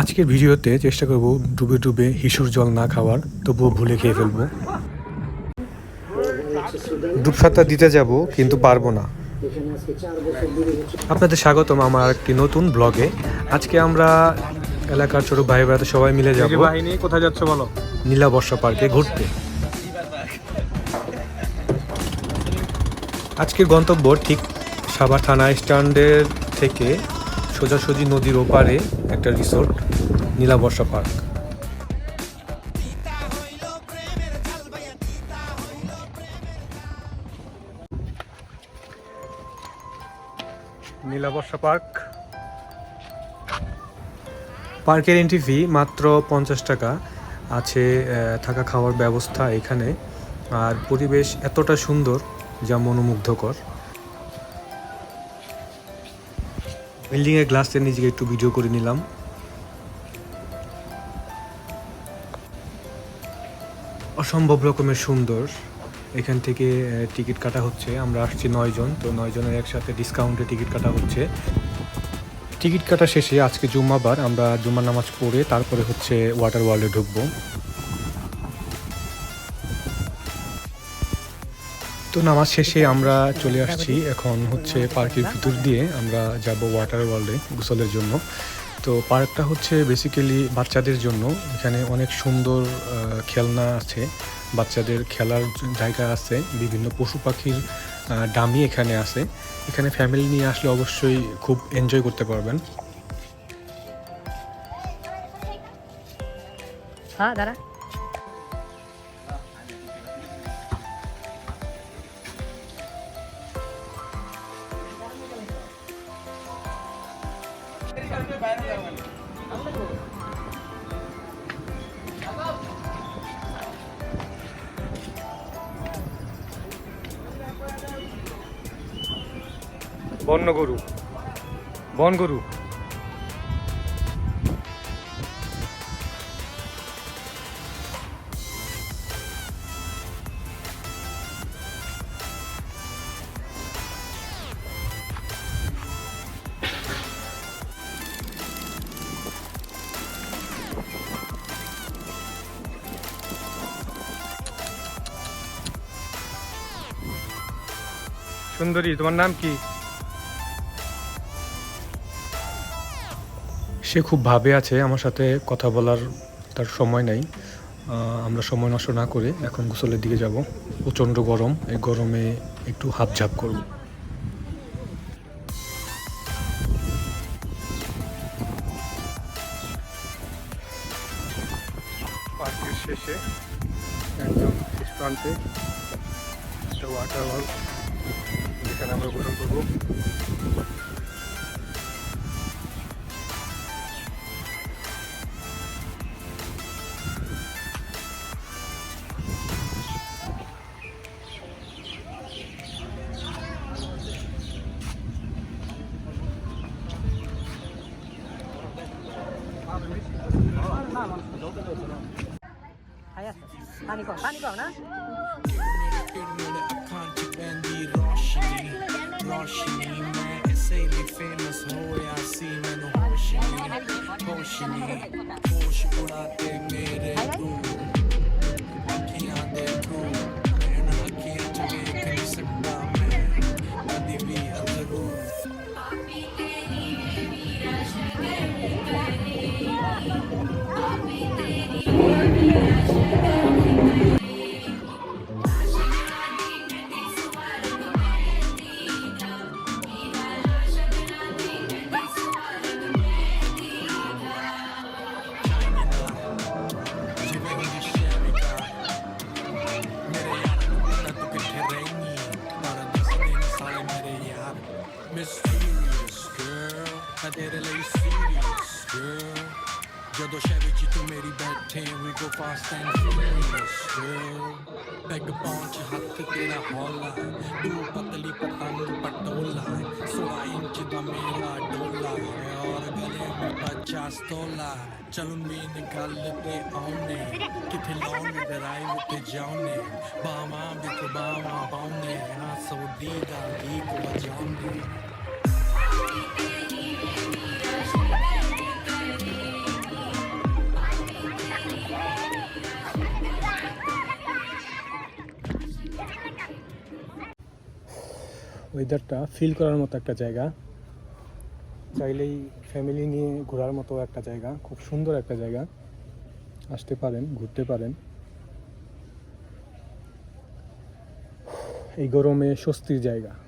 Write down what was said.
আজকের ভিডিওতে চেষ্টা করব ডুবে ডুবে হিসুর জল না খাওয়ার তবুও ভুলে খেয়ে ফেলব। ডুবসাতটা দিতে যাব কিন্তু পারব না। আপনাদের স্বাগতম আমার একটি নতুন ব্লগে। আজকে আমরা এলাকার ছোট ভাই ভাইরা সবাই মিলে যাব বাহিনী কোথায় যাচ্ছ বলো? নীলা বর্ষা পার্কে ঘুরতে। আজকের গন্তব্য ঠিক সাবা থানা স্ট্যান্ডের থেকে সোজাসুজি নদীর ওপারে একটা resort. Neela Barsha park. Neela Barsha park. পার্কের এন্ট্রি ফি মাত্র পঞ্চাশ টাকা আছে থাকা খাওয়ার ব্যবস্থা এখানে। আর পরিবেশ এতটা সুন্দর যা মনোমুগ্ধকর। বিল্ডিংয়ের গ্লাসের নিজেকে একটু ভিডিও করে নিলাম। অসম্ভব রকমের সুন্দর। এখান থেকে টিকিট কাটা হচ্ছে। আমরা আসছি নয়জন, তো নয়জনের একসাথে ডিসকাউন্টে টিকিট কাটা হচ্ছে। টিকিট কাটা শেষে আজকে জুম্মাবার, আমরা জুম্মা নামাজ পড়ে তারপরে হচ্ছে ওয়াটার ওয়ার্ল্ডে ঢুকবো। তো নামাজ শেষে আমরা চলে আসছি এখন হচ্ছে পার্কের ভিতর দিয়ে। আমরা যাব ওয়াটার ওয়ার্ল্ডে গোসলের জন্য। তো পার্কটা হচ্ছে বেসিক্যালি বাচ্চাদের জন্য। এখানে অনেক সুন্দর খেলনা আছে। বাচ্চাদের খেলার জায়গা আছে। বিভিন্ন পশু পাখির ডামি এখানে আছে। এখানে ফ্যামিলি নিয়ে আসলে অবশ্যই খুব এনজয় করতে পারবেন। হ্যাঁ দাঁড়া। বন্য গরু। বন গরু। সুন্দরী তোমার নাম কি? সে খুব ভাবে আছে, আমার সাথে কথা বলার তার সময় নাই। আমরা সময় নষ্ট না করে এখন গোসলের দিকে যাব। প্রচণ্ড গরম, এই গরমে একটু হাফ ঝাপ করব। শেষে একদম শেষ প্রান্তে ওয়াটার যেখানে আমরা গোসল করব। পানি কম পানি কম না रोशनी मैं ऐसे ही फेमस हो या सी मैंने होशनी होशनी होश उड़ाते मेरे रूप go share with you तो मेरी बैठे we go fast and furious bag पहुँच हाथ तेरा हौला तू पतली पतंग पटोला सोलह इंच का मेरा डोला है और गले में पचास तोला चलो मैं निकाल लेते आउने किथे लॉन्ग ड्राइव पे जाउने बामा बिच बामा बाउने हाँ सऊदी गाली को बजाउने ওয়েদারটা ফিল করার মতো একটা জায়গা। চাইলেই ফ্যামিলি নিয়ে ঘোরার মতো একটা জায়গা, খুব সুন্দর একটা জায়গা। আসতে পারেন, ঘুরতে পারেন। এই গরমে স্বস্তির জায়গা।